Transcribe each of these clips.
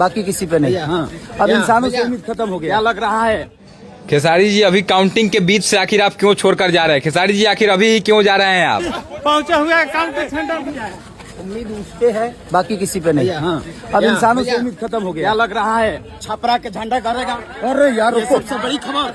बाकी किसी पे नहीं। हाँ। अब इंसानों से उम्मीद खत्म हो गया। लग रहा है? खेसारी जी अभी काउंटिंग के बीच से आखिर आप क्यों छोड़कर जा रहे हैं? खेसारी जी आखिर अभी क्यों जा रहे हैं आप? पहुँचे हुए काउंटिंग सेंटर उम्मीद उस पे है बाकी किसी पे नहीं। हाँ। अब इंसानों से उम्मीद खत्म हो क्या गया लग रहा है? छपरा के झंडा करेगा अरे यार रुको। सबसे बड़ी खबर।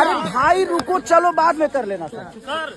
अरे भाई रुको चलो बाद में कर लेना। सर।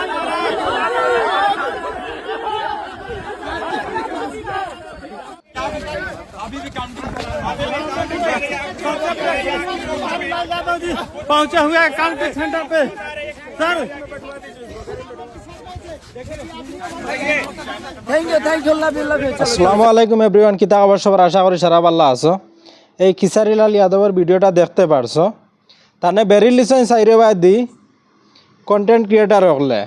पहुंचे हुए हैं काउंटिंग सेंटर पे sir thank you thank you love you love you আসসালামু আলাইকুম এভরিওয়ান কিতা খবর সবার আশা করি সারা পাল্লা আছো এই খিসারিলাল যাদবের ভিডিওটা দেখতে পারছো তানে বেরিয়ে লিছেন সাইরে বাদ দি কন্টেন্ট ক্রিয়েটার হলে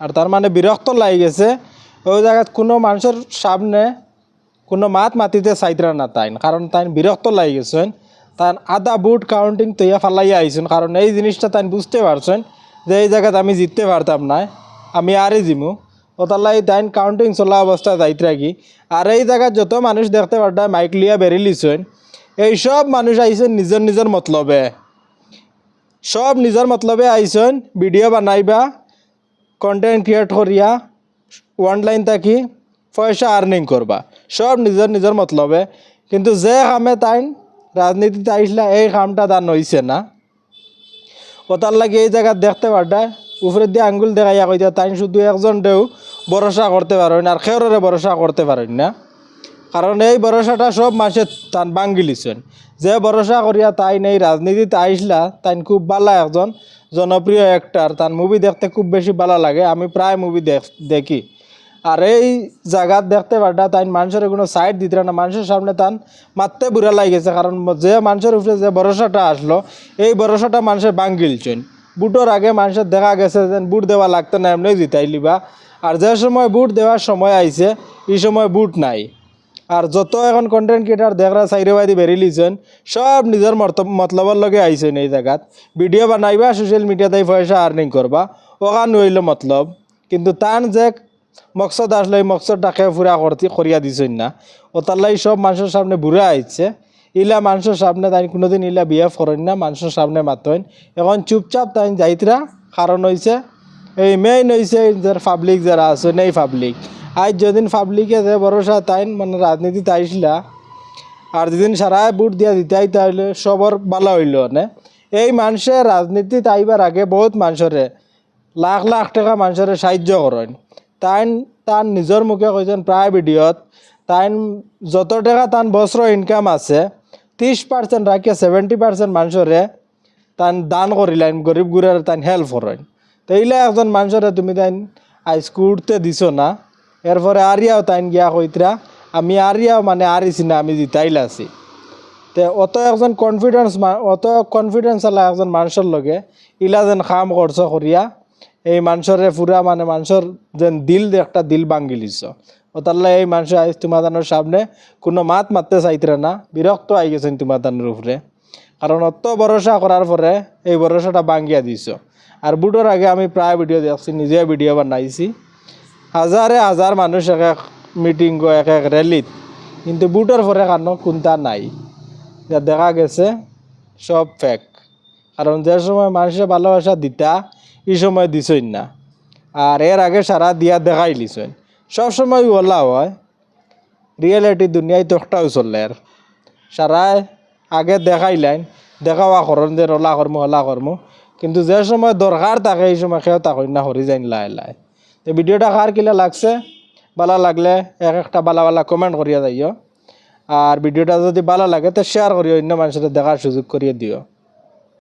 আর তার মানে বিরক্ত লাগি গেছে ওই জায়গাত কোনো মানুষের সামনে কোনো মাত মাতিতে চাইতরা না তাইন কারণ তাইন বিরক্ত লাগি গেছেন। তাই আধা বুট কাউন্টিং তৈয়া ফালাইয়া আইছেন কারণ এই জিনিসটা তাই বুঝতে পারছেন যে এই জায়গাত আমি জিততে পারতাম না আমি আরই জিমু। ওতালাই তাইন কাউন্টিং চলা অবস্থা যাইত রাখি আর এই জায়গাত যত মানুষ দেখতে পারটা মাইক লিয়া বেরি লিছেন এই সব মানুষ আইছেন নিজের নিজের মতলবে। সব নিজের মতলবে আইছেন ভিডিও বানাইবা কন্টেন্ট ক্রিয়েট করিয়া অনলাইন থাকি। পয়সা আর্নিং করবা। সব নিজের নিজের মতলবে। কিন্তু যে কামে তাইন রাজনীতিতে আইসলা এই কামটা তার নইছে না। ওতার লাগে এই জায়গা দেখতে পারটায় উপরের দিয়ে আঙ্গুল দেখাইয়া কই দিয়া তাই শুধু একজন দেও ভরসা করতে পারেন আর খেয়রে ভরসা করতে পারেন না। কারণ এই ভরসাটা সব মানুষে তান বাঙ্গিলিছেন যে ভরসা করিয়া তাই এই রাজনীতিতে আইসলা তাই খুব ভালো একজন। জনপ্রিয় অ্যাক্টার তার মুভি দেখতে খুব বেশি ভালো লাগে। আমি প্রায় মুভি দেখি। আর এই জায়গাত দেখতে পারটা তাই মানুষের কোনো সাইড দিতে না, মানুষের সামনে তান মারতে বুড়া লাগিয়েছে, কারণ যে মানুষের উপরে যে ভরসাটা আসলো, এই ভরসাটা মানুষের বাঙ্গিলছেন বুটোর আগে মানুষের দেখা গেছে যে বুট দেওয়া লাগতো না, এমনি জিতাইলিবা আর যে সময় বুট দেওয়ার সময় আইছে এই সময় বুট নাই। আর যত এখন কন্টেন্ট ক্রিয়েটার দেখরা চাইরেবাদি বেরিলিছেন সব নিজের মত- মতলবের লগে আইছেন এই জায়গাত। ভিডিও বানাইবা সোশ্যাল মিডিয়াতে পয়সা আর্নিং করবা ওখান হইল মতলব। কিন্তু তান যে মকসদ আসলে এই মকসদটাকে পুরা করতে, করিয়া দিছেন না। ও তাল্লাই সব মানুষের সামনে বুড়া আইছে। ইলা মানুষের সামনে তাই কোনোদিন ইলা বিহেভ করেন না, মানুষের সামনে মাতইন এখন চুপচাপ তাই যাইতরা, কারণ হইছে, এই মেইন হইছে যার পাবলিক যারা আছে, নেই পাবলিক আজ যেদিন পাবলিকে যে ভরসা তাই মানে রাজনীতিতে আইসলা, আর যেদিন সারায় বুট দিয়া দিতে তাইলে সবর ভালো হইল মানে এই মানুষের রাজনীতিতে আইবার আগে বহুত মানুষরে, লাখ লাখ টাকা মানুষরে সাহায্য করেন। তাইন তার নিজের মুখে কইছেন প্রায় ভিডিওত তাইন যত টাকা তান বছর ইনকাম আছে ত্রিশ পার্সেন্ট রাখিয়া সেভেন্টি পার্সেন্ট মানুষরে তান দান করিলেন গরিব গুড়ার তান হেল্প করেন তো এইলা একজন মানুষরে তুমি তাইন আইসকু উঠতে দিছ না। এরপরে আরিয়াও তাইন গিয়া কইতরা আমি আরিয়াও মানে আরিছি না আমি জিতাইলা আছি তে অত একজন কনফিডেন্স অত কনফিডেন্স আলা একজন মানুষের লগে, ইলা যেন কাম করছ করিয়া এই মানুষরে পুরা মানে মানুষের যেন দিল একটা দিল ভাঙ্গিলিছ ওতাল্লা এই মানুষ আইস তোমাদানোর সামনে, কোনো মাত মারতে চাইতরে না, বিরক্ত আই গেছেন তোমাদানোর উপরে। কারণ অত ভরসা করার পরে এই ভরসাটা ভাঙ্গিয়া দিছ। আর বুটোর আগে আমি প্রায় ভিডিও দেখছি, নিজে ভিডিও বানাইছি। হাজারে হাজার মানুষ এক এক মিটিং এক এক র্যালিত কিন্তু বুটোর পরে কারণ কোনটা নাই। যা দেখা গেছে সব ফেক কারণ যে সময় মানুষের ভালোবাসা দিতা এই সময় দিছই না। আর এর আগে সারা দিয়া দেখাই লিছেন। সব সময় ওলা হয়। রিয়েলিটি দুনিয়ায় তো একটাও চলে আর। সারায় আগে দেখাই লাইন দেখাওয়া করন যে রলা কর্ম হলা কর্ম কিন্তু যে সময় দরকার থাকে, এই সময় সেও তাকে না হরি যাইন লাই লাই তো ভিডিওটা কার কিলা লাগছে? ভালো লাগলে এক একটা ভালো ভালো কমেন্ট করিয়া যাইও। আর ভিডিওটা যদি ভালো লাগে, তো শেয়ার করিও অন্য মানুষের দেখার সুযোগ করিয়ে দিও।